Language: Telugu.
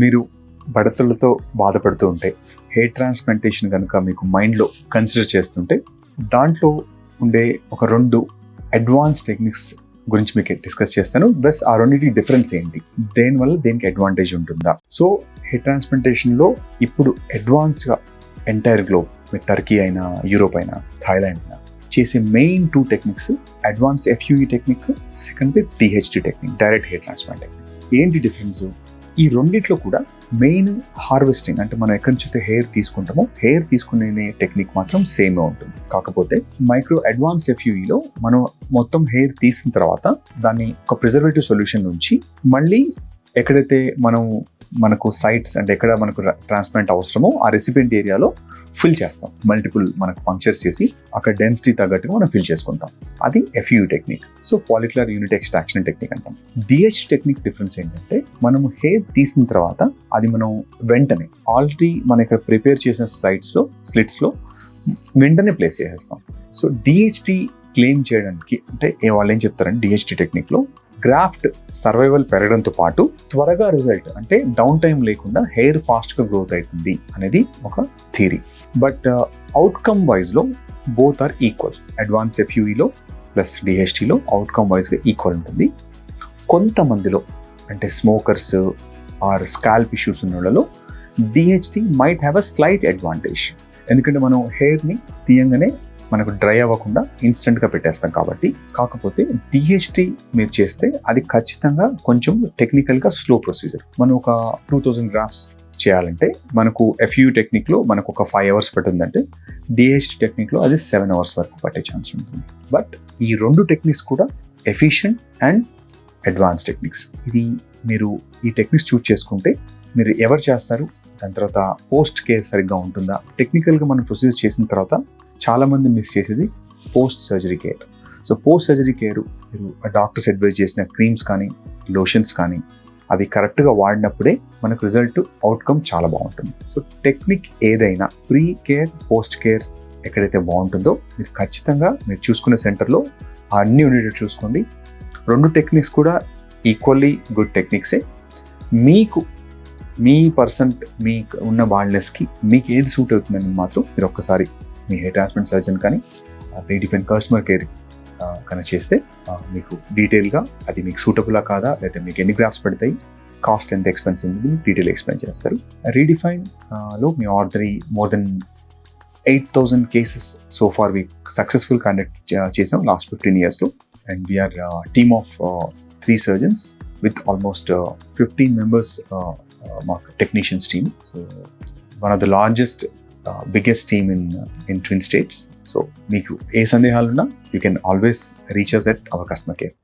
మీరు బడతలతో బాధపడుతూ ఉంటే హెయిర్ ట్రాన్స్ప్లాంటేషన్ కనుక మీకు మైండ్లో కన్సిడర్ చేస్తుంటే దాంట్లో ఉండే ఒక రెండు అడ్వాన్స్ టెక్నిక్స్ గురించి మీకు డిస్కస్ చేస్తాను. ప్లస్ ఆ రెండింటి డిఫరెన్స్ ఏంటి? దేనివల్ల దేనికి అడ్వాంటేజ్ ఉంటుందా? సో హెయిర్ ట్రాన్స్ప్లాంటేషన్లో ఇప్పుడు అడ్వాన్స్డ్గా ఎంటైర్ గ్లోబ్ మీరు టర్కీ అయినా యూరోప్ అయినా థాయిలాండ్ అయినా చేసే main two techniques advance FUE technique second THD technique direct hair transplant technique ఏంటి డిఫరెన్స్ ఈ రెండిట్లో కూడా మెయిన్ హార్వెస్టింగ్ అంటే మనం ఎక్కడి నుంచి హెయిర్ తీసుకుంటామో హెయిర్ తీసుకునే టెక్నిక్ మాత్రం సేమే ఉంటుంది. కాకపోతే మైక్రో అడ్వాన్స్ ఎఫ్యూఈలో మనం మొత్తం హెయిర్ తీసిన తర్వాత దాన్ని ఒక ప్రిజర్వేటివ్ సొల్యూషన్ నుంచి మళ్ళీ ఎక్కడైతే మనం మనకు సైట్స్ అంటే ఎక్కడ మనకు ట్రాన్స్ప్లాంట్ అవసరమో ఆ రెసిపెంట్ ఏరియాలో ఫిల్ చేస్తాం. మల్టిపుల్ మనకు పంక్చర్స్ చేసి అక్కడ డెన్సిటీ తగ్గట్టుగా మనం ఫిల్ చేసుకుంటాం. అది FU technique so follicular unit extraction technique అంటాం. డిహెచ్ టెక్నిక్ డిఫరెన్స్ ఏంటంటే మనము హెయిర్ తీసిన తర్వాత అది మనం వెంటనే ఆల్రెడీ మన ఇక్కడ ప్రిపేర్ చేసిన స్లైడ్స్లో స్లిట్స్లో వెంటనే ప్లేస్ చేసేస్తాం. సో డిహెచ్టి క్లెయిమ్ చేయడానికి అంటే ఏ వాళ్ళు ఏం చెప్తారంటే డిహెచ్టి టెక్నిక్లో గ్రాఫ్ట్ సర్వైవల్ పెరగడంతో పాటు త్వరగా రిజల్ట్ అంటే డౌన్ టైం లేకుండా హెయిర్ ఫాస్ట్గా గ్రోత్ అవుతుంది అనేది ఒక థియరీ బట్ అవుట్కమ్ వైజ్లో బోత్ ఆర్ ఈక్వల్ అడ్వాన్స్ ఎఫ్యూఈలో ప్లస్ డిహెచ్టీలో అవుట్కమ్ వైజ్గా ఈక్వల్ ఉంటుంది. కొంతమందిలో అంటే స్మోకర్స్ ఆర్ స్కాల్ప్ ఇష్యూస్ ఉన్న వాళ్ళలో DHT might have a slight advantage ఎందుకంటే మనం హెయిర్ని తీయంగానే మనకు డ్రై అవ్వకుండా ఇన్స్టెంట్గా పెట్టేస్తాం కాబట్టి. కాకపోతే డిహెచ్టి మీరు చేస్తే అది ఖచ్చితంగా కొంచెం టెక్నికల్గా స్లో ప్రొసీజర్. మనం ఒక టూ థౌజండ్ గ్రామ్స్ చేయాలంటే మనకు ఎఫ్యూ టెక్నిక్లో మనకు ఒక ఫైవ్ అవర్స్ పట్టిందంటే డిహెచ్టి టెక్నిక్లో అది సెవెన్ అవర్స్ వరకు పట్టే ఛాన్స్ ఉంటుంది. బట్ ఈ రెండు టెక్నిక్స్ కూడా ఎఫిషియంట్ అండ్ అడ్వాన్స్ టెక్నిక్స్. ఇది మీరు ఈ టెక్నిక్స్ చూస్ చేసుకుంటే మీరు ఎవరు చేస్తారు? దాని తర్వాత పోస్ట్ కేర్ సరిగ్గా ఉంటుందా? టెక్నికల్గా మనం ప్రొసీజర్ చేసిన తర్వాత చాలామంది మిస్ చేసేది post surgery care so post surgery care మీరు డాక్టర్స్ అడ్వైజ్ చేసిన క్రీమ్స్ కానీ లోషన్స్ కానీ అవి కరెక్ట్గా వాడినప్పుడే మనకు రిజల్ట్ అవుట్కమ్ చాలా బాగుంటుంది. సో టెక్నిక్ ఏదైనా ప్రీ కేర్ పోస్ట్ కేర్ ఎక్కడైతే బాగుంటుందో మీరు ఖచ్చితంగా మీరు చూసుకునే సెంటర్లో అన్నీ ఉండేటట్టు చూసుకోండి. రెండు టెక్నిక్స్ కూడా ఈక్వల్లీ గుడ్ టెక్నిక్సే మీకు మీ పర్సెంట్ మీకు ఉన్న బాల్నెస్కి మీకు ఏది సూట్ అవుతుందని మాత్రం మీరు ఒక్కసారి మీ హెయిర్ ట్రాన్స్ప్లాంట్ సర్జన్ కానీ డిఫరెంట్ కస్టమర్ కేర్ కనెక్ట్ చేస్తే మీకు డీటెయిల్గా అది మీకు సూటబులా కాదా లేకపోతే మీకు ఎన్ని గ్రాఫ్స్ పడతాయి కాస్ట్ ఎంత ఎక్స్పెన్సివ్ ఉంది మీకు డీటెయిల్ ఎక్స్ప్లెయిన్ చేస్తారు రీడిఫైన్లో మీ order more than eight thousand cases so far we successful conduct చేసాం లాస్ట్ ఫిఫ్టీన్ ఇయర్స్లో and we're team of three surgeons with almost fifteen members మా technicians team so one of the largest biggest team in in twin states so మీకు ఏ సందేహాలున్నా you can always reach us at our customer care